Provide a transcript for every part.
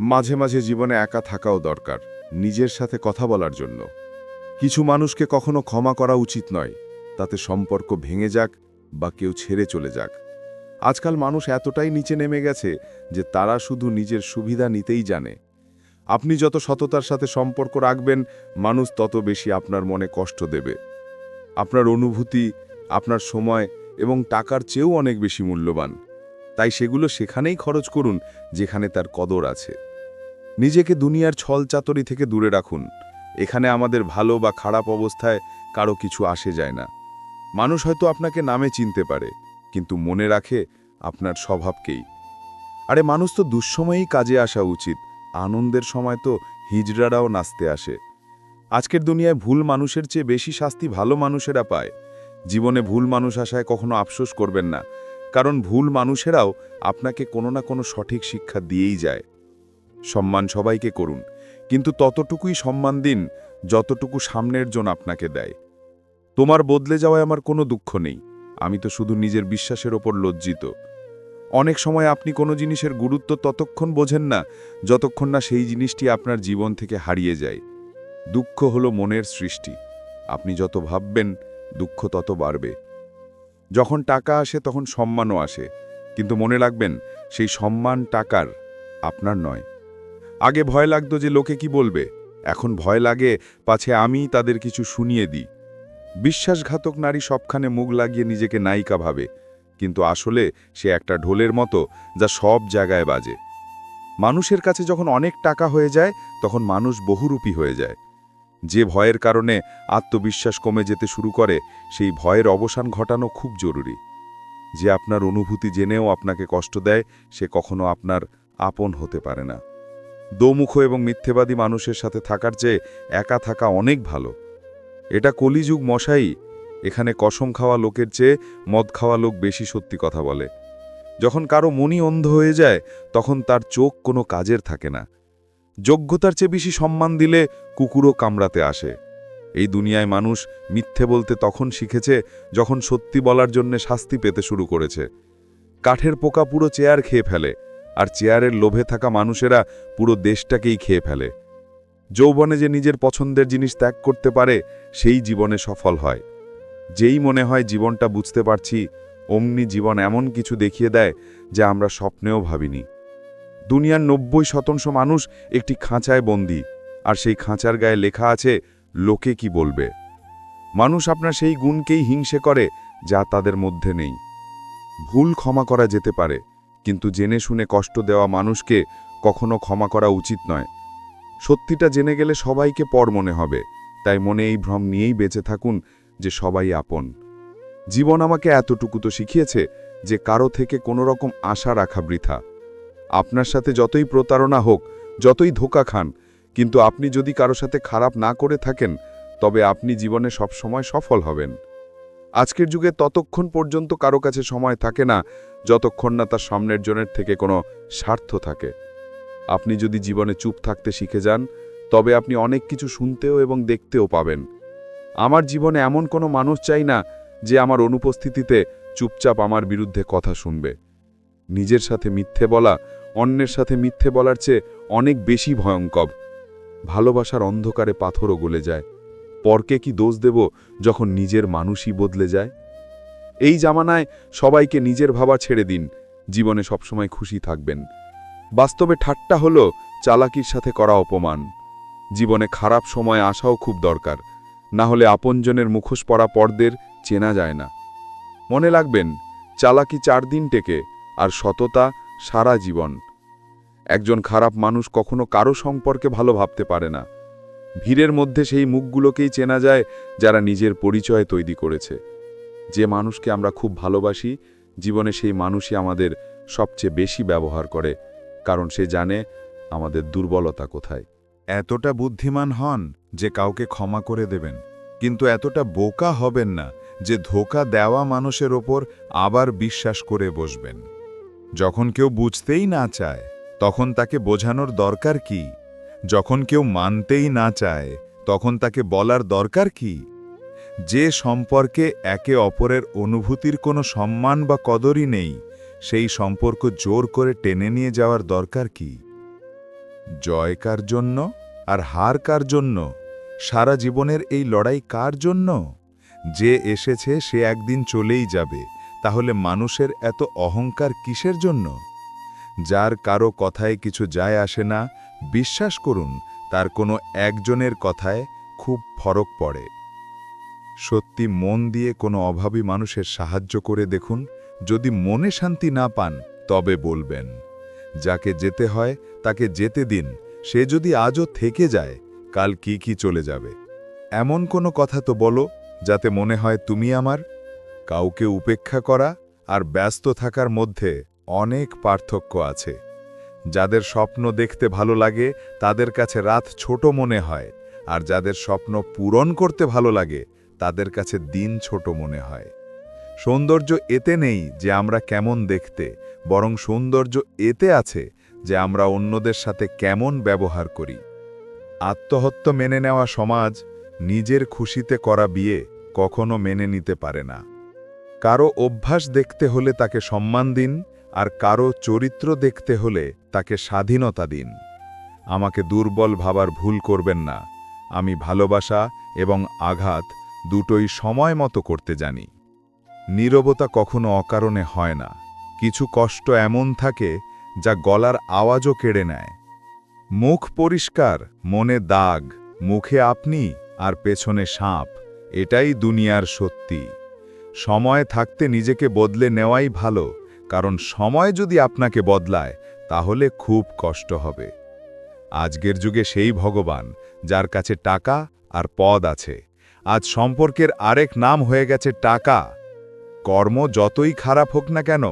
মাঝে মাঝে জীবনে একা থাকাও দরকার, নিজের সাথে কথা বলার জন্য। কিছু মানুষকে কখনো ক্ষমা করা উচিত নয়, তাতে সম্পর্ক ভেঙে যাক বা কেউ ছেড়ে চলে যাক। আজকাল মানুষ এতটাই নিচে নেমে গেছে যে তারা শুধু নিজের সুবিধা নিতেই জানে। আপনি যত সততার সাথে সম্পর্ক রাখবেন, মানুষ তত বেশি আপনার মনে কষ্ট দেবে। আপনার অনুভূতি, আপনার সময় এবং টাকার চেয়েও অনেক বেশি মূল্যবান। তাই সেগুলো সেখানেই খরচ করুন, যেখানে তার কদর আছে। নিজেকে দুনিয়ার ছল চাতরি থেকে দূরে রাখুন। এখানে আমাদের ভালো বা খারাপ অবস্থায় কারও কিছু আসে যায় না। মানুষ হয়তো আপনাকে নামে চিনতে পারে, কিন্তু মনে রাখে আপনার স্বভাবকেই আরে মানুষ তো দুঃসময়েই কাজে আসা উচিত, আনন্দের সময় তো হিজড়ারাও নাচতে আসে। আজকের দুনিয়ায় ভুল মানুষের চেয়ে বেশি শাস্তি ভালো মানুষেরা পায়। জীবনে ভুল মানুষ আসায় কখনো আফসোস করবেন না, কারণ ভুল মানুষেরাও আপনাকে কোনো না কোনো সঠিক শিক্ষা দিয়েই যায়। সম্মান সবাইকে করুন। কিন্তু ততটুকুই সম্মান দিন, যতটুকু সামনের জন আপনাকে দেয়। তোমার বদলে যাওয়ায় আমার কোনো দুঃখ নেই। আমি তো শুধু নিজের বিশ্বাসের ওপর লজ্জিত। অনেক সময় আপনি কোনো জিনিসের গুরুত্ব ততক্ষণ বোঝেন না, যতক্ষণ না সেই জিনিসটি আপনার জীবন থেকে হারিয়ে যায়। দুঃখ হলো মনের সৃষ্টি। আপনি যত ভাববেন, দুঃখ তত বাড়বে। যখন টাকা আসে, তখন সম্মানও আসে। কিন্তু মনে রাখবেন, সেই সম্মান টাকার, আপনার নয়। আগে ভয় লাগতো যে লোকে কি বলবে। এখন ভয় লাগে পাছে আমি তাদের কিছু শুনিয়ে দিই। বিশ্বাসঘাতক নারী সবখানে মুখ লাগিয়ে নিজেকে নায়িকা ভাবে, কিন্তু আসলে সে একটা ঢোলের মতো যা সব জায়গায় বাজে। মানুষের কাছে যখন অনেক টাকা হয়ে যায়, তখন মানুষ বহুরূপী হয়ে যায়। যে ভয়ের কারণে আত্মবিশ্বাস কমে যেতে শুরু করে, সেই ভয়ের অবসান ঘটানো খুব জরুরি। যে আপনার অনুভূতি জেনেও আপনাকে কষ্ট দেয়, সে কখনো আপনার আপন হতে পারে না। দোমুখ এবং মিথ্যেবাদী মানুষের সাথে থাকার চেয়ে একা থাকা অনেক ভালো। এটা কলিযুগ মশাই, এখানে কসম খাওয়া লোকের চেয়ে মদ খাওয়া লোক বেশি সত্যি কথা বলে। যখন কারও মনি অন্ধ হয়ে যায়, তখন তার চোখ কোনো কাজের থাকে না। যোগ্যতার চেয়ে বেশি সম্মান দিলে কুকুরও কামড়াতে আসে। এই দুনিয়ায় মানুষ মিথ্যে বলতে তখন শিখেছে যখন সত্যি বলার জন্য শাস্তি পেতে শুরু করেছে। কাঠের পোকা পুরো চেয়ার খেয়ে ফেলে। আর চেয়ারের লোভে থাকা মানুষেরা পুরো দেশটাকেই খেয়ে ফেলে। যৌবনে যে নিজের পছন্দের জিনিস ত্যাগ করতে পারে, সেই জীবনে সফল হয়। যেই মনে হয় জীবনটা বুঝতে পারছি, অমনি জীবন এমন কিছু দেখিয়ে দেয় যা আমরা স্বপ্নেও ভাবিনি। দুনিয়ার নব্বই শতাংশ মানুষ একটি খাঁচায় বন্দি, আর সেই খাঁচার গায়ে লেখা আছে, লোকে কি বলবে? মানুষ আপনার সেই গুণকেই হিংসে করে যা তাদের মধ্যে নেই। ভুল ক্ষমা করা যেতে পারে কিন্তু জেনে শুনে কষ্ট দেওয়া মানুষকে কখনো ক্ষমা করা উচিত নয়। সত্যিটা জেনে গেলে সবাইকে পর মনে হবে, তাই মনে এই ভ্রম নিয়েই বেঁচে থাকুন যে সবাই আপন। জীবন আমাকে এতটুকু তো শিখিয়েছে যে কারও থেকে কোনো রকম আশা রাখা বৃথা। আপনার সাথে যতই প্রতারণা হোক, যতই ধোকা খান, কিন্তু আপনি যদি কারও সাথে খারাপ না করে থাকেন, তবে আপনি জীবনে সবসময় সফল হবেন। আজকের যুগে ততক্ষণ পর্যন্ত কারও কাছে সময় থাকে না, যতক্ষণ না তার সামনের জনের থেকে কোনো স্বার্থ থাকে। আপনি যদি জীবনে চুপ থাকতে শিখে যান, তবে আপনি অনেক কিছু শুনতেও এবং দেখতেও পাবেন। আমার জীবনে এমন কোনো মানুষ চাই না, যে আমার অনুপস্থিতিতে চুপচাপ আমার বিরুদ্ধে কথা শুনবে। নিজের সাথে মিথ্যে বলা, অন্যের সাথে মিথ্যে বলার চেয়ে অনেক বেশি ভয়ঙ্কর। ভালোবাসার অন্ধকারে পাথরও গলে যায়। পরকে কি দোষ দেব যখন নিজের মানুষই বদলে যায়? এই জামানায় সবাইকে নিজের ভাবা ছেড়ে দিন, জীবনে সবসময় খুশি থাকবেন। বাস্তবে ঠাট্টা হলো চালাকির সাথে করা অপমান। জীবনে খারাপ সময় আসাও খুব দরকার, না হলে আপনজনের মুখোশ পরা পর্দের চেনা যায় না। মনে রাখবেন, চালাকি চার দিন টেকে আর সততা সারা জীবন। একজন খারাপ মানুষ কখনো কারও সম্পর্কে ভালো ভাবতে পারে না। ভিড়ের মধ্যে সেই মুখগুলোকেই চেনা যায় যারা নিজের পরিচয় তৈরি করেছে। যে মানুষকে আমরা খুব ভালোবাসি, জীবনে সেই মানুষই আমাদের সবচেয়ে বেশি ব্যবহার করে, কারণ সে জানে আমাদের দুর্বলতা কোথায়। এতটা বুদ্ধিমান হন যে কাউকে ক্ষমা করে দেবেন, কিন্তু এতটা বোকা হবেন না যে ধোকা দেওয়া মানুষের ওপর আবার বিশ্বাস করে বসবেন। যখন কেউ বুঝতেই না চায়, তখন তাকে বোঝানোর দরকার কি? যখন কেউ মানতেই না চায়, তখন তাকে বলার দরকার কি? যে সম্পর্কে একে অপরের অনুভূতির কোনো সম্মান বা কদরই নেই, সেই সম্পর্ক জোর করে টেনে নিয়ে যাওয়ার দরকার কি? জয় কার জন্য আর হার কার জন্য? সারা জীবনের এই লড়াই কার জন্য? যে এসেছে, সে একদিন চলেই যাবে, তাহলে মানুষের এত অহংকার কিসের জন্য? যার কারও কথায় কিছু যায় আসে না বিশ্বাস করুন, তার কোনো একজনের কথায় খুব ফরক পড়ে। সত্যি মন দিয়ে কোনো অভাবী মানুষের সাহায্য করে দেখুন, যদি মনে শান্তি না পান, তবে বলবেন, যাকে যেতে হয়, তাকে যেতে দিন, সে যদি আজও থেকে যায়, কাল কি কি চলে যাবে? এমন কোনো কথা তো বলো, যাতে মনে হয় তুমি আমার। কাউকে উপেক্ষা করা আর ব্যস্ত থাকার মধ্যে অনেক পার্থক্য আছে। যাদের স্বপ্ন দেখতে ভালো লাগে, তাদের কাছে রাত ছোট মনে হয়। আর যাদের স্বপ্ন পূরণ করতে ভালো লাগে, তাদের কাছে দিন ছোট মনে হয়। সৌন্দর্য এতে নেই যে আমরা কেমন দেখতে, বরং সৌন্দর্য এতে আছে যে আমরা অন্যদের সাথে কেমন ব্যবহার করি। আত্মহত্য মেনে নেওয়া সমাজ, নিজের খুশিতে করা বিয়ে কখনো মেনে নিতে পারে না। কারও অভ্যাস দেখতে হলে তাকে সম্মান দিন আর কারও চরিত্র দেখতে হলে তাকে স্বাধীনতা দিন। আমাকে দুর্বল ভাবার ভুল করবেন না। আমি ভালোবাসা এবং আঘাত দুটোই সময় মতো করতে জানি। নীরবতা কখনো অকারণে হয় না। কিছু কষ্ট এমন থাকে যা গলার আওয়াজও কেড়ে নেয়। মুখ পরিষ্কার, মনে দাগ, মুখে আপনি আর পেছনে সাপ, এটাই দুনিয়ার সত্যি। সময় থাকতে নিজেকে বদলে নেওয়াই ভালো কারণ সময় যদি আপনাকে বদলায়, তাহলে খুব কষ্ট হবে। আজকের যুগে সেই ভগবান, যার কাছে টাকা আর পদ আছে, আজ সম্পর্কের আরেক নাম হয়ে গেছে টাকা। কর্ম যতই খারাপ হোক না কেন,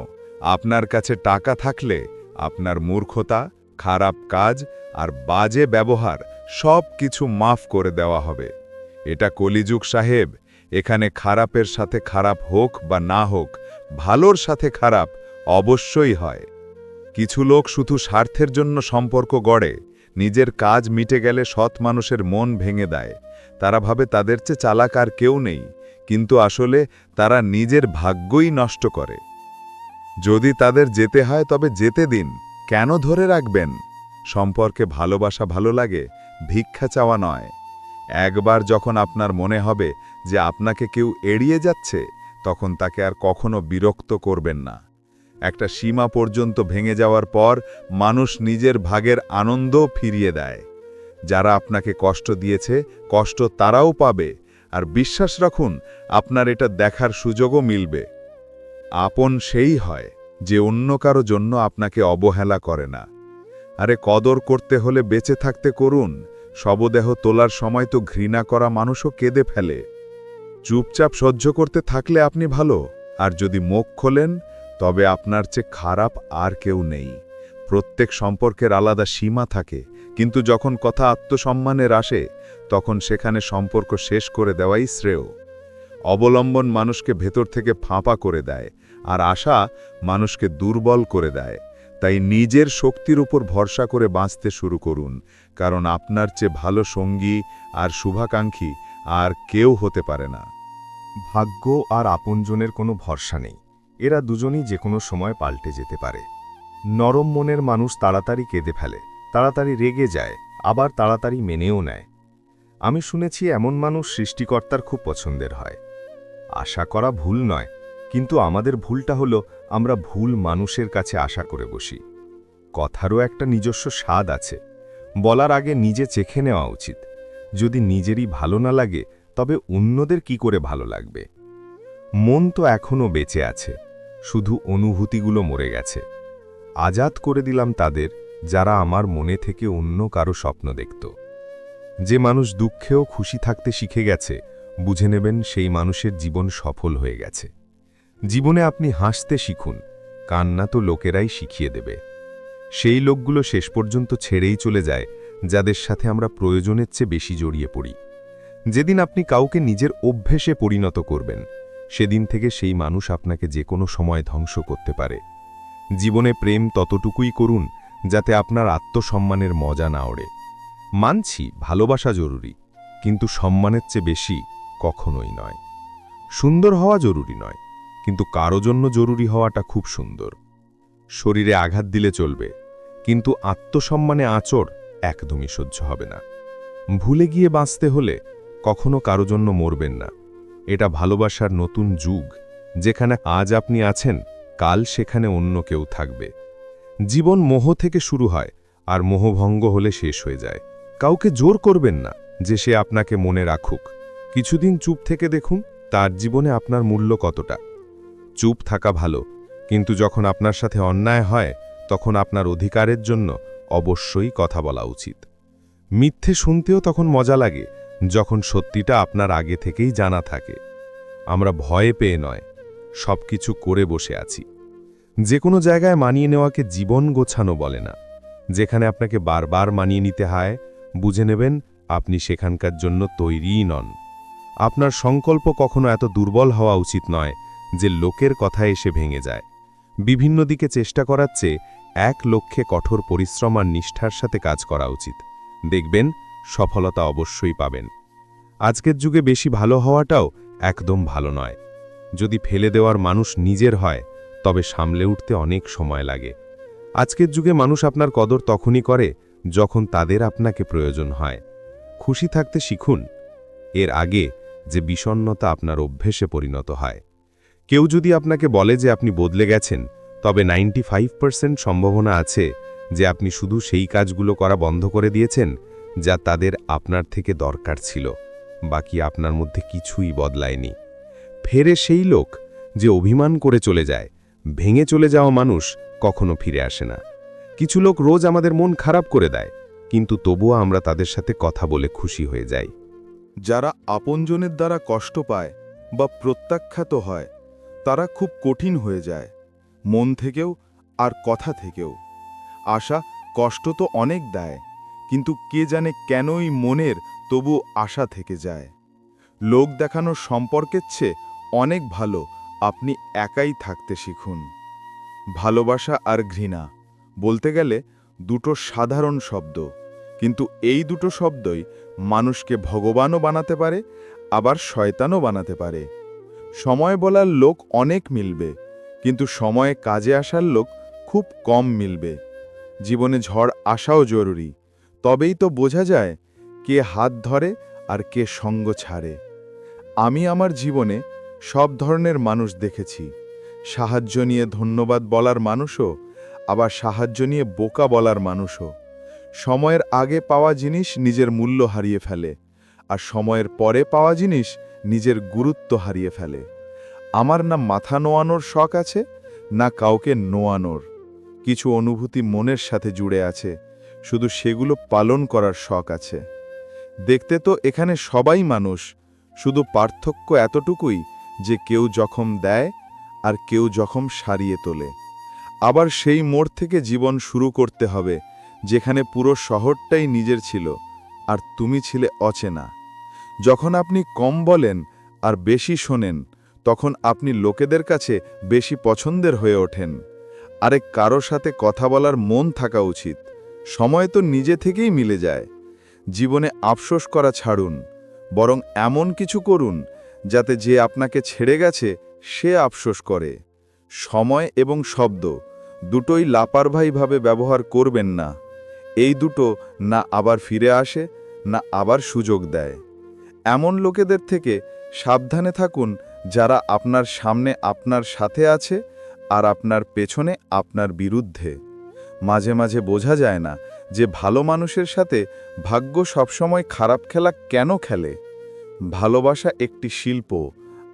আপনার কাছে টাকা থাকলে আপনার মূর্খতা, খারাপ কাজ আর বাজে ব্যবহার সব কিছু মাফ করে দেওয়া হবে। এটা কলিযুগ সাহেব, এখানে খারাপের সাথে খারাপ হোক বা না হোক, ভালোর সাথে খারাপ অবশ্যই হয়। কিছু লোক শুধু স্বার্থের জন্য সম্পর্ক গড়ে, নিজের কাজ মিটে গেলে সৎ মানুষের মন ভেঙে দেয়। তারা ভাবে তাদের চেয়ে চালাক আর কেউ নেই, কিন্তু আসলে তারা নিজের ভাগ্যই নষ্ট করে। যদি তাদের যেতে হয় তবে যেতে দিন, কেন ধরে রাখবেন? সম্পর্কে ভালোবাসা ভালো লাগে, ভিক্ষা চাওয়া নয়। একবার যখন আপনার মনে হবে যে আপনাকে কেউ এড়িয়ে যাচ্ছে, তখন তাকে আর কখনো বিরক্ত করবেন না। একটা সীমা পর্যন্ত ভেঙে যাওয়ার পর মানুষ নিজের ভাগের আনন্দ ফিরিয়ে দেয়। যারা আপনাকে কষ্ট দিয়েছে, কষ্ট তারাও পাবে। আর বিশ্বাস রাখুন, আপনার এটা দেখার সুযোগও মিলবে। আপন সেই হয়, যে অন্য কারও জন্য আপনাকে অবহেলা করে না। আরে কদর করতে হলে বেঁচে থাকতে করুন। শবদেহ তোলার সময় তো ঘৃণা করা মানুষও কেঁদে ফেলে। চুপচাপ সহ্য করতে থাকলে আপনি ভালো। আর যদি মুখ খোলেন তবে আপনার চেয়ে খারাপ আর কেউ নেই। প্রত্যেক সম্পর্কের আলাদা সীমা থাকে, কিন্তু যখন কথা আত্মসম্মানের আসে, তখন সেখানে সম্পর্ক শেষ করে দেওয়াই শ্রেয়। অবলম্বন মানুষকে ভেতর থেকে ফাঁপা করে দেয়, আর আশা মানুষকে দুর্বল করে দেয়। তাই নিজের শক্তির উপর ভরসা করে বাঁচতে শুরু করুন, কারণ আপনার চেয়ে ভালো সঙ্গী আর শুভাকাঙ্ক্ষী আর কেউ হতে পারে না। ভাগ্য আর আপনজনের কোনো ভরসা নেই। এরা দুজনই যে কোনো সময় পাল্টে যেতে পারে। নরম মনের মানুষ তাড়াতাড়ি কেঁদে ফেলে, তাড়াতাড়ি রেগে যায়, আবার তাড়াতাড়ি মেনেও নেয়। আমি শুনেছি এমন মানুষ সৃষ্টিকর্তার খুব পছন্দের হয়। আশা করা ভুল নয়, কিন্তু আমাদের ভুলটা হলো আমরা ভুল মানুষের কাছে আশা করে বসি। কথারও একটা নিজস্ব স্বাদ আছে, বলার আগে নিজে চেখে নেওয়া উচিত। যদি নিজেরই ভালো না লাগে, তবে অন্যদের কি করে ভালো লাগবে? মন তো এখনও বেঁচে আছে। শুধু অনুভূতিগুলো মরে গেছে। আজাদ করে দিলাম তাদের, যারা আমার মনে থেকে অন্য কারও স্বপ্ন দেখত। যে মানুষ দুঃখেও খুশি থাকতে শিখে গেছে, বুঝে নেবেন সেই মানুষের জীবন সফল হয়ে গেছে। জীবনে আপনি হাসতে শিখুন, কান্না তো লোকেরাই শিখিয়ে দেবে। সেই লোকগুলো শেষ পর্যন্ত ছেড়েই চলে যায়, যাদের সাথে আমরা প্রয়োজনের চেয়ে বেশি জড়িয়ে পড়ি। যেদিন আপনি কাউকে নিজের অভ্যেসে পরিণত করবেন সেদিন থেকে সেই মানুষ আপনাকে যে কোনো সময় ধ্বংস করতে পারে। জীবনে প্রেম ততটুকুই করুন, যাতে আপনার আত্মসম্মানের মজা না ওড়ে। মানছি, ভালোবাসা জরুরি, কিন্তু সম্মানের চেয়ে বেশি কখনোই নয়। সুন্দর হওয়া জরুরি নয়, কিন্তু কারও জন্য জরুরি হওয়াটা খুব সুন্দর। শরীরে আঘাত দিলে চলবে, কিন্তু আত্মসম্মানে আচর একদমই সহ্য হবে না। ভুলে গিয়ে বাঁচতে হলে কখনো কারও জন্য মরবেন না। এটা ভালোবাসার নতুন যুগ। যেখানে আজ আপনি আছেন, কাল সেখানে অন্য কেউ থাকবে। জীবন মোহ থেকে শুরু হয়, আর মোহভঙ্গ হলে শেষ হয়ে যায়। কাউকে জোর করবেন না যে সে আপনাকে মনে রাখুক। কিছুদিন চুপ থেকে দেখুন, তার জীবনে আপনার মূল্য কতটা। চুপ থাকা ভালো, কিন্তু যখন আপনার সাথে অন্যায় হয়, তখন আপনার অধিকারের জন্য অবশ্যই কথা বলা উচিত। মিথ্যে শুনতেও তখন মজা লাগে যখন সত্যিটা আপনার আগে থেকেই জানা থাকে। আমরা ভয়ে পেয়ে নয় সব কিছু করে বসে আছি। যে কোনো জায়গায় মানিয়ে নেওয়াকে জীবন গোছানো বলে না। যেখানে আপনাকে বারবার মানিয়ে নিতে হয়, বুঝে নেবেন আপনি সেখানকার জন্য তৈরিই নন। আপনার সংকল্প কখনো এত দুর্বল হওয়া উচিত নয় যে লোকের কথা এসে ভেঙে যায়। বিভিন্ন দিকে চেষ্টা করার চেয়ে এক লক্ষ্যে কঠোর পরিশ্রম আর নিষ্ঠার সাথে কাজ করা উচিত। দেখবেন সফলতা অবশ্যই পাবেন। আজকের যুগে বেশি ভালো হওয়াটাও একদম ভালো নয়। যদি ফেলে দেওয়ার মানুষ নিজের হয়, তবে সামলে উঠতে অনেক সময় লাগে। আজকের যুগে মানুষ আপনার কদর তখনই করে যখন তাদের আপনাকে প্রয়োজন হয়। খুশি থাকতে শিখুন, এর আগে যে বিষণ্নতা আপনার অভ্যেসে পরিণত হয়। কেউ যদি আপনাকে বলে যে আপনি বদলে গেছেন, তবে নাইনটি সম্ভাবনা আছে যে আপনি শুধু সেই কাজগুলো করা বন্ধ করে দিয়েছেন যা তাদের আপনার থেকে দরকার ছিল, বাকি আপনার মধ্যে কিছুই বদলায়নি। ফেরে সেই লোক যে অভিমান করে চলে যায়, ভেঙে চলে যাওয়া মানুষ কখনো ফিরে আসে না। কিছু লোক রোজ আমাদের মন খারাপ করে দেয়, কিন্তু তবুও আমরা তাদের সাথে কথা বলে খুশি হয়ে যাই। যারা আপনজনের দ্বারা কষ্ট পায় বা প্রত্যাখ্যাত হয়, তারা খুব কঠিন হয়ে যায়, মন থেকেও আর কথা থেকেও। আশা কষ্ট তো অনেক দেয়। কিন্তু কে জানে কেনই মনের তবু আশা থেকে যায়। লোক দেখানো সম্পর্কের চেয়ে অনেক ভালো আপনি একাই থাকতে শিখুন। ভালোবাসা আর ঘৃণা বলতে গেলে দুটো সাধারণ শব্দ, কিন্তু এই দুটো শব্দই মানুষকে ভগবানও বানাতে পারে, আবার শয়তানও বানাতে পারে। সময় বলার লোক অনেক মিলবে, কিন্তু সময়ে কাজে আসার লোক খুব কম মিলবে। জীবনে ঝড় আসাও জরুরি। তবেই তো বোঝা যায় কে হাত ধরে আর কে সঙ্গ ছাড়ে। আমি আমার জীবনে সব ধরনের মানুষ দেখেছি। সাহায্য নিয়ে ধন্যবাদ বলার মানুষও, আবার সাহায্য নিয়ে বোকা বলার মানুষও। সময়ের আগে পাওয়া জিনিস নিজের মূল্য হারিয়ে ফেলে, আর সময়ের পরে পাওয়া জিনিস নিজের গুরুত্ব হারিয়ে ফেলে। আমার না মাথা নোয়ানোর শখ আছে, না কাউকে নোয়ানোর। কিছু অনুভূতি মনের সাথে জুড়ে আছে শুধু সেগুলো পালন করার শখ আছে। দেখতে তো এখানে সবাই মানুষ, শুধু পার্থক্য এতটুকুই যে কেউ জখম দেয় আর কেউ জখম সারিয়ে তোলে। আবার সেই মোড় থেকে জীবন শুরু করতে হবে, যেখানে পুরো শহরটাই নিজের ছিল আর তুমি ছিলে অচেনা। যখন আপনি কম বলেন আর বেশি শোনেন, তখন আপনি লোকেদের কাছে বেশি পছন্দের হয়ে ওঠেন। আরে কারও সাথে কথা বলার মন থাকা উচিত। সময় তো নিজে থেকেই মিলে যায়। জীবনে আফসোস করা ছাড়ুন, বরং এমন কিছু করুন যাতে যে আপনাকে ছেড়ে গেছে, সে আফসোস করে। সময় এবং শব্দ দুটোই লাপারভাইভাবে ব্যবহার করবেন না। এই দুটো না আবার ফিরে আসে, না আবার সুযোগ দেয়। এমন লোকেদের থেকে সাবধানে থাকুন যারা আপনার সামনে আপনার সাথে আছে আর আপনার পেছনে আপনার বিরুদ্ধে। মাঝে মাঝে বোঝা যায় না যে ভালো মানুষের সাথে ভাগ্য সবসময় খারাপ খেলা কেন খেলে। ভালোবাসা একটি শিল্প,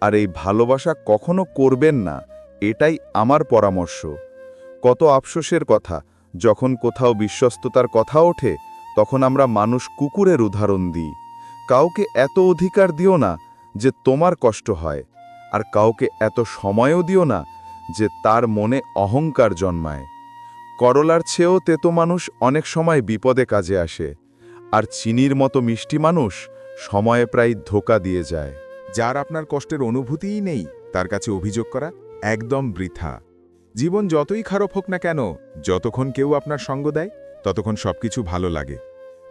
আর এই ভালোবাসা কখনো করবেন না, এটাই আমার পরামর্শ। কত আফসোসের কথা, যখন কোথাও বিশ্বস্ততার কথা ওঠে, তখন আমরা মানুষ কুকুরের উদাহরণ দিই। কাউকে এত অধিকার দিও না যে তোমার কষ্ট হয়, আর কাউকে এত সময়ও দিও না যে তার মনে অহংকার জন্মায়। করলার চেয়েও তেতো মানুষ অনেক সময় বিপদে কাজে আসে, আর চিনির মতো মিষ্টি মানুষ সময়ে প্রায় ধোকা দিয়ে যায়। যার আপনার কষ্টের অনুভূতিই নেই, তার কাছে অভিযোগ করা একদম বৃথা। জীবন যতই খারাপ হোক না কেন, যতক্ষণ কেউ আপনার সঙ্গ দেয়, ততক্ষণ সবকিছু ভালো লাগে।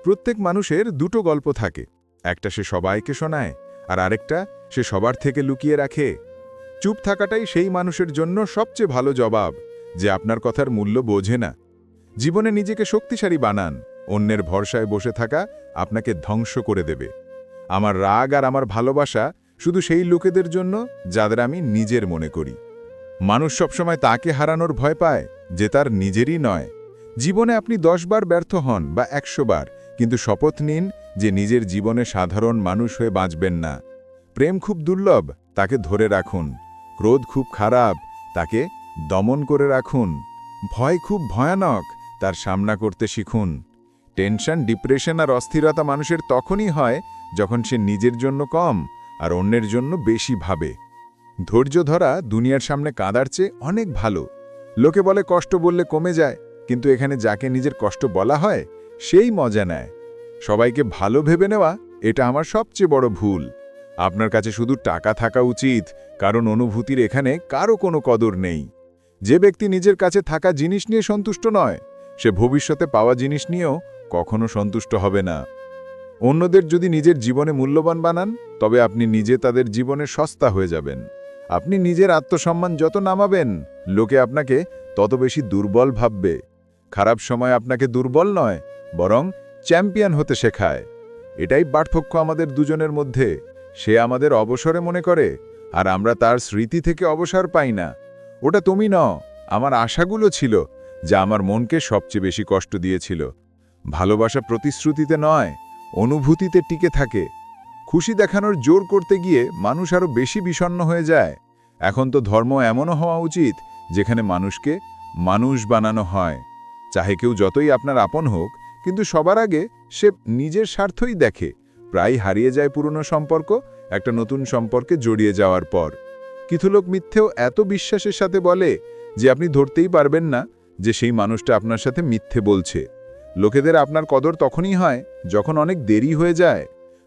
প্রত্যেক মানুষের দুটো গল্প থাকে, একটা সে সবাইকে শোনায়, আর আরেকটা সে সবার থেকে লুকিয়ে রাখে। চুপ থাকাটাই সেই মানুষের জন্য সবচেয়ে ভালো জবাব যে আপনার কথার মূল্য বোঝে না। জীবনে নিজেকে শক্তিশালী বানান। অন্যের ভরসায় বসে থাকা আপনাকে ধ্বংস করে দেবে। আমার রাগ আর আমার ভালোবাসা শুধু সেই লোকেদের জন্য যাদের আমি নিজের মনে করি। মানুষ সবসময় তাকে হারানোর ভয় পায়, যে তার নিজেরই নয়। জীবনে আপনি দশবার ব্যর্থ হন বা একশো বার, কিন্তু শপথ নিন যে নিজের জীবনে সাধারণ মানুষ হয়ে বাঁচবেন না। প্রেম খুব দুর্লভ, তাকে ধরে রাখুন। ক্রোধ খুব খারাপ, তাকে দমন করে রাখুন। ভয় খুব ভয়ানক, তার সামনা করতে শিখুন। টেনশন, ডিপ্রেশন আর অস্থিরতা মানুষের তখনই হয় যখন সে নিজের জন্য কম আর অন্যের জন্য বেশি ভাবে। ধৈর্য ধরা দুনিয়ার সামনে কাঁদার চেয়ে অনেক ভালো। লোকে বলে কষ্ট বললে কমে যায়, কিন্তু এখানে যাকে নিজের কষ্ট বলা হয়, সেই মজা নেয়। সবাইকে ভালো ভেবে নেওয়া, এটা আমার সবচেয়ে বড় ভুল। আপনার কাছে শুধু টাকা থাকা উচিত, কারণ অনুভূতির এখানে কারও কোনো কদর নেই। যে ব্যক্তি নিজের কাছে থাকা জিনিস নিয়ে সন্তুষ্ট নয়, সে ভবিষ্যতে পাওয়া জিনিস নিয়েও কখনো সন্তুষ্ট হবে না। অন্যদের যদি নিজের জীবনে মূল্যবান বানান, তবে আপনি নিজে তাদের জীবনে সস্তা হয়ে যাবেন। আপনি নিজের আত্মসম্মান যত নামাবেন, লোকে আপনাকে তত বেশি দুর্বল ভাববে। খারাপ সময় আপনাকে দুর্বল নয়, বরং চ্যাম্পিয়ন হতে শেখায়। এটাই পার্থক্য আমাদের দুজনের মধ্যে। সে আমাদের অবসরে মনে করে, আর আমরা তার স্মৃতি থেকে অবসর পাই না। ওটা তুমি ন আমার আশাগুলো ছিল যা আমার মনকে সবচেয়ে বেশি কষ্ট দিয়েছিল। ভালোবাসা প্রতিশ্রুতিতে নয়, অনুভূতিতে টিকে থাকে। খুশি দেখানোর জোর করতে গিয়ে মানুষ আরও বেশি বিষণ্ণ হয়ে যায়। এখন তো ধর্ম এমনও হওয়া উচিত যেখানে মানুষকে মানুষ বানানো হয়। চাহে কেউ যতই আপনার আপন হোক, কিন্তু সবার আগে সে নিজের স্বার্থই দেখে। প্রায় হারিয়ে যায় পুরনো সম্পর্ক, একটা নতুন সম্পর্কে জড়িয়ে যাওয়ার পর। কিছু লোক মিথ্যেও এত বিশ্বাসের সাথে বলে যে আপনি ধরতেই পারবেন না যে সেই মানুষটা আপনার সাথে মিথ্যে বলছে। লোকেদের আপনার কদর তখনই হয় যখন অনেক দেরি হয়ে যায়।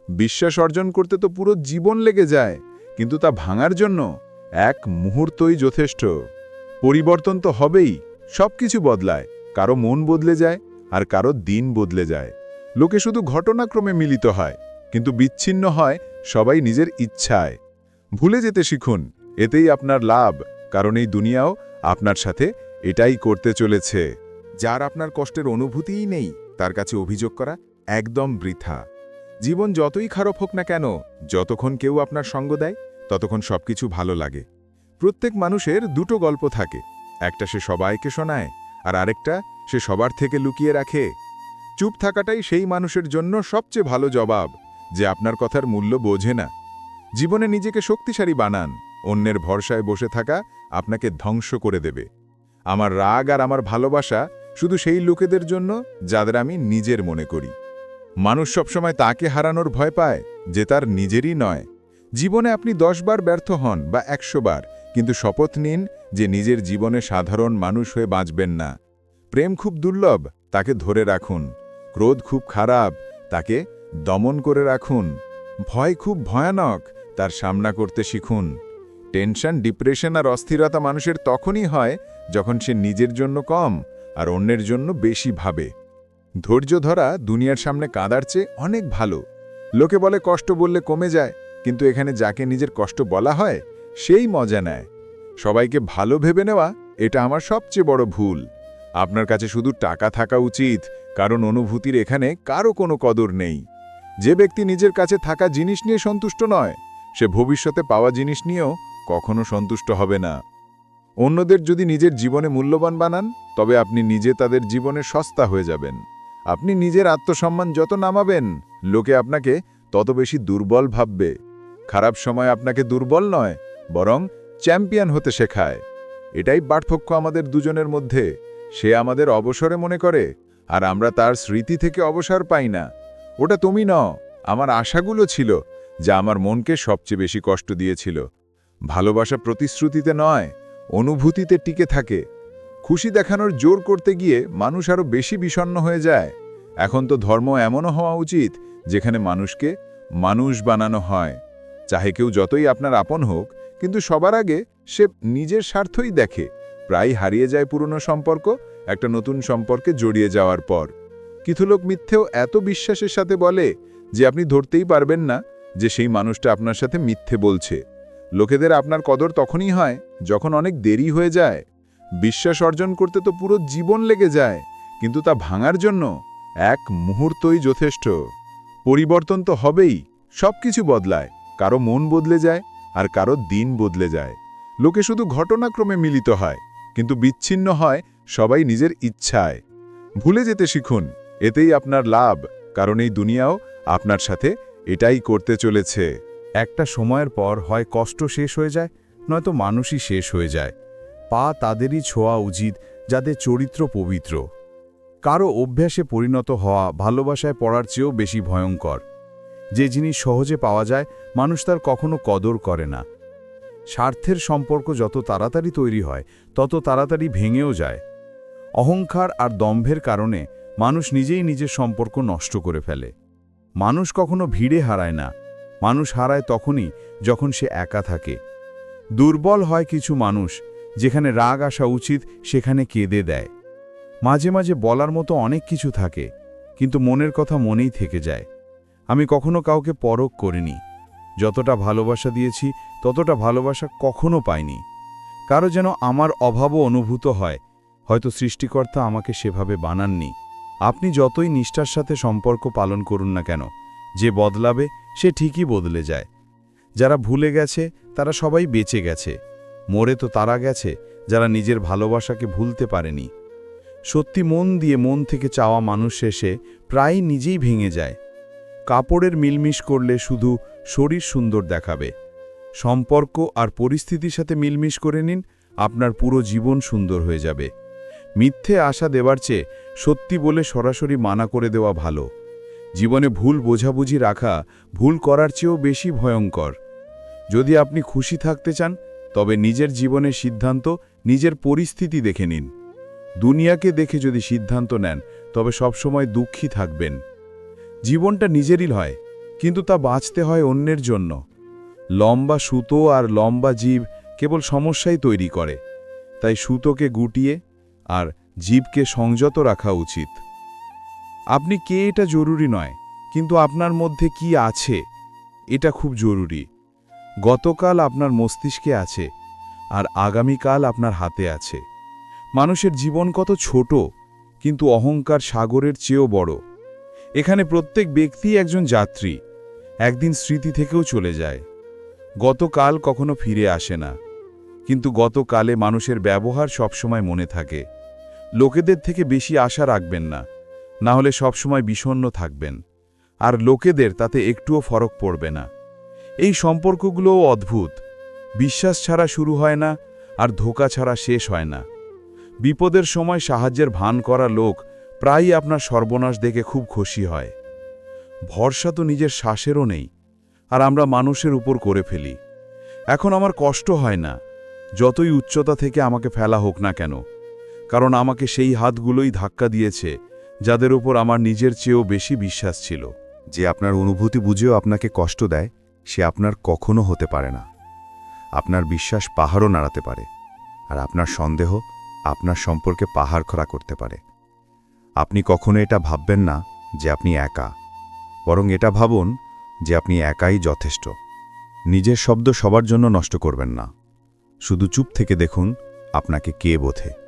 বিশ্বাস অর্জন করতে তো পুরো জীবন লেগে যায়, কিন্তু তা ভাঙার জন্য এক মুহূর্তই যথেষ্ট। পরিবর্তন তো হবেই সব কিছু বদলায়, কারও মন বদলে যায় আর কারও দিন বদলে যায়। লোকে শুধু ঘটনাক্রমে মিলিত হয়, কিন্তু বিচ্ছিন্ন হয় সবাই নিজের ইচ্ছায়। ভুলে যেতে শিখুন এতেই আপনার লাভ, কারণ এই দুনিয়াও আপনার সাথে এটাই করতে চলেছে। যার আপনার কষ্টের অনুভূতিই নেই, তার কাছে অভিযোগ করা একদম বৃথা। জীবন যতই খারাপ হোক না কেন, যতক্ষণ কেউ আপনার সঙ্গ দেয়, ততক্ষণ সবকিছু ভালো লাগে। প্রত্যেক মানুষের দুটো গল্প থাকে, একটা সে সবাইকে শোনায়, আর আরেকটা সে সবার থেকে লুকিয়ে রাখে। চুপ থাকাটাই সেই মানুষের জন্য সবচেয়ে ভালো জবাব, যে আপনার কথার মূল্য বোঝে না। জীবনে নিজেকে শক্তিশালী বানান অন্যের ভরসায় বসে থাকা আপনাকে ধ্বংস করে দেবে। আমার রাগ আর আমার ভালোবাসা শুধু সেই লোকেদের জন্য যাদের আমি নিজের মনে করি। মানুষ সবসময় তাকে হারানোর ভয় পায় যে তার নিজেরই নয়। জীবনে আপনি দশবার ব্যর্থ হন বা একশো বার, কিন্তু শপথ নিন যে নিজের জীবনে সাধারণ মানুষ হয়ে বাঁচবেন না। প্রেম খুব দুর্লভ, তাকে ধরে রাখুন। ক্রোধ খুব খারাপ, তাকে দমন করে রাখুন। ভয় খুব ভয়ানক, তার সামনা করতে শিখুন। টেনশন, ডিপ্রেশন আর অস্থিরতা মানুষের তখনই হয় যখন সে নিজের জন্য কম আর অন্যের জন্য বেশি ভাবে। ধৈর্য ধরা দুনিয়ার সামনে কাঁদার চেয়ে অনেক ভালো। লোকে বলে কষ্ট বললে কমে যায়, কিন্তু এখানে যাকে নিজের কষ্ট বলা হয়, সেই মজা নেয়। সবাইকে ভালো ভেবে নেওয়া, এটা আমার সবচেয়ে বড় ভুল। আপনার কাছে শুধু টাকা থাকা উচিত, কারণ অনুভূতির এখানে কারও কোনো কদর নেই। যে ব্যক্তি নিজের কাছে থাকা জিনিস নিয়ে সন্তুষ্ট নয়, সে ভবিষ্যতে পাওয়া জিনিস নিয়েও কখনো সন্তুষ্ট হবে না। অন্যদের যদি নিজের জীবনে মূল্যবান বানান, তবে আপনি নিজে তাদের জীবনে সস্তা হয়ে যাবেন। আপনি নিজের আত্মসম্মান যত নামাবেন, লোকে আপনাকে তত বেশি দুর্বল ভাববে। খারাপ সময় আপনাকে দুর্বল নয়, বরং চ্যাম্পিয়ন হতে শেখায়। এটাই পার্থক্য আমাদের দুজনের মধ্যে। সে আমাদের অবসরে মনে করে, আর আমরা তার স্মৃতি থেকে অবসর পাই না। ওটা তুমি ন আমার আশাগুলো ছিল, যা আমার মনকে সবচেয়ে বেশি কষ্ট দিয়েছিল। ভালোবাসা প্রতিশ্রুতিতে নয়, অনুভূতিতে টিকে থাকে। খুশি দেখানোর জোর করতে গিয়ে মানুষ আরও বেশি বিষণ্ণ হয়ে যায়। এখন তো ধর্ম এমনও হওয়া উচিত, যেখানে মানুষকে মানুষ বানানো হয়। চাহে কেউ যতই আপনার আপন হোক, কিন্তু সবার আগে সে নিজের স্বার্থই দেখে। প্রায় হারিয়ে যায় পুরনো সম্পর্ক, একটা নতুন সম্পর্কে জড়িয়ে যাওয়ার পর। কিছু লোক মিথ্যেও এত বিশ্বাসের সাথে বলে যে আপনি ধরতেই পারবেন না যে সেই মানুষটা আপনার সাথে মিথ্যে বলছে। লোকেদের আপনার কদর তখনই হয় যখন অনেক দেরি হয়ে যায়। বিশ্বাস অর্জন করতে তো পুরো জীবন লেগে যায়, কিন্তু তা ভাঙার জন্য এক মুহূর্তই যথেষ্ট। পরিবর্তন তো হবেই সব কিছু বদলায়, কারও মন বদলে যায় আর কারও দিন বদলে যায়। লোকে শুধু ঘটনাক্রমে মিলিত হয়, কিন্তু বিচ্ছিন্ন হয় সবাই নিজের ইচ্ছায়। ভুলে যেতে শিখুন, এতেই আপনার লাভ, কারণ এই দুনিয়াও আপনার সাথে এটাই করতে চলেছে। একটা সময়ের পর হয় কষ্ট শেষ হয়ে যায়, নয়তো মানুষই শেষ হয়ে যায়। পা তাদেরই ছোঁয়া উচিত, যাদের চরিত্র পবিত্র। কারও অভ্যাসে পরিণত হওয়া ভালোবাসায় পড়ার চেয়েও বেশি ভয়ঙ্কর। যে জিনিস সহজে পাওয়া যায়, মানুষ তার কখনো কদর করে না। স্বার্থের সম্পর্ক যত তাড়াতাড়ি তৈরি হয়, তত তাড়াতাড়ি ভেঙেও যায়। অহংকার আর দম্ভের কারণে মানুষ নিজেই নিজের সম্পর্ক নষ্ট করে ফেলে। মানুষ কখনো ভিড়ে হারায় না। মানুষ হারায় তখনই যখন সে একা থাকে। দুর্বল হয় কিছু মানুষ, যেখানে রাগ আসা উচিত সেখানে কেঁদে দেয়। মাঝে মাঝে বলার মতো অনেক কিছু থাকে, কিন্তু মনের কথা মনেই থেকে যায়। আমি কখনো কাউকে পরক করিনি। যতটা ভালোবাসা দিয়েছি, ততটা ভালোবাসা কখনো পাইনি। কারও যেন আমার অভাবও অনুভূত হয়, হয়তো সৃষ্টিকর্তা আমাকে সেভাবে বানাননি। আপনি যতই নিষ্ঠার সাথে সম্পর্ক পালন করুন না কেন, যে বদলাবে সে ঠিকই বদলে যায়। যারা ভুলে গেছে, তারা সবাই বেঁচে গেছে। মরে তো তারা গেছে, যারা নিজের ভালোবাসাকে ভুলতে পারেনি। সত্যি মন দিয়ে মন থেকে চাওয়া মানুষ শেষে প্রায় নিজেই ভেঙে যায়। কাপড়ের মিলমিশ করলে শুধু শরীর সুন্দর দেখাবে। সম্পর্ক আর পরিস্থিতির সাথে মিলমিশ করে নিন, আপনার পুরো জীবন সুন্দর হয়ে যাবে। মিথ্যে আশা দেওয়ার চেয়ে সত্যি বলে সরাসরি মানা করে দেওয়া ভালো। জীবনে ভুল বোঝাবুঝি রাখা ভুল করার চেয়েও বেশি ভয়ঙ্কর। যদি আপনি খুশি থাকতে চান, তবে নিজের জীবনের সিদ্ধান্ত, নিজের পরিস্থিতি দেখে নিন। দুনিয়াকে দেখে যদি সিদ্ধান্ত নেন, তবে সবসময় দুঃখী থাকবেন। জীবনটা নিজেরই হয়, কিন্তু তা বাঁচতে হয় অন্যের জন্য। লম্বা সুতো আর লম্বা জীব কেবল সমস্যাই তৈরি করে। তাই সুতোকে গুটিয়ে আর জীবকে সংযত রাখা উচিত। আপনি কে এটা জরুরি নয়, কিন্তু আপনার মধ্যে কি আছে, এটা খুব জরুরি। গতকাল আপনার মস্তিষ্কে আছে, আর আগামীকাল আপনার হাতে আছে। মানুষের জীবন কত ছোট, কিন্তু অহংকার সাগরের চেয়েও বড়। এখানে প্রত্যেক ব্যক্তি একজন যাত্রী, একদিন স্মৃতি থেকেও চলে যায়। গতকাল কখনো ফিরে আসে না, কিন্তু গতকালে মানুষের ব্যবহার সবসময় মনে থাকে। লোকেদের থেকে বেশি আশা রাখবেন না। না হলে সবসময় বিষণ্ণ থাকবেন। আর লোকেদের তাতে একটুও ফরক পড়বে না। এই সম্পর্কগুলোও অদ্ভুত। বিশ্বাস ছাড়া শুরু হয় না, আর ধোকা ছাড়া শেষ হয় না। বিপদের সময় সাহায্যের ভান করা লোক প্রায়ই আপনার সর্বনাশ দেখে খুব খুশি হয়। ভরসা তো নিজের শ্বাসেরও নেই, আর আমরা মানুষের উপর করে ফেলি। এখন আমার কষ্ট হয় না, যতই উচ্চতা থেকে আমাকে ফেলা হোক না কেন, কারণ আমাকে সেই হাতগুলোই ধাক্কা দিয়েছে যাদের উপর আমার নিজের চেয়েও বেশি বিশ্বাস ছিল। যে আপনার অনুভূতি বুঝেও আপনাকে কষ্ট দেয়, সে আপনার কখনো হতে পারে না। আপনার বিশ্বাস পাহাড়ও নাড়াতে পারে, আর আপনার সন্দেহ আপনার সম্পর্কে পাহাড় খরা করতে পারে। আপনি কখনো এটা ভাববেন না যে আপনি একা। বরং এটা ভাবুন যে আপনি একাই যথেষ্ট। নিজের শব্দ সবার জন্য নষ্ট করবেন না। শুধু চুপ থেকে দেখুন আপনাকে কে বোধে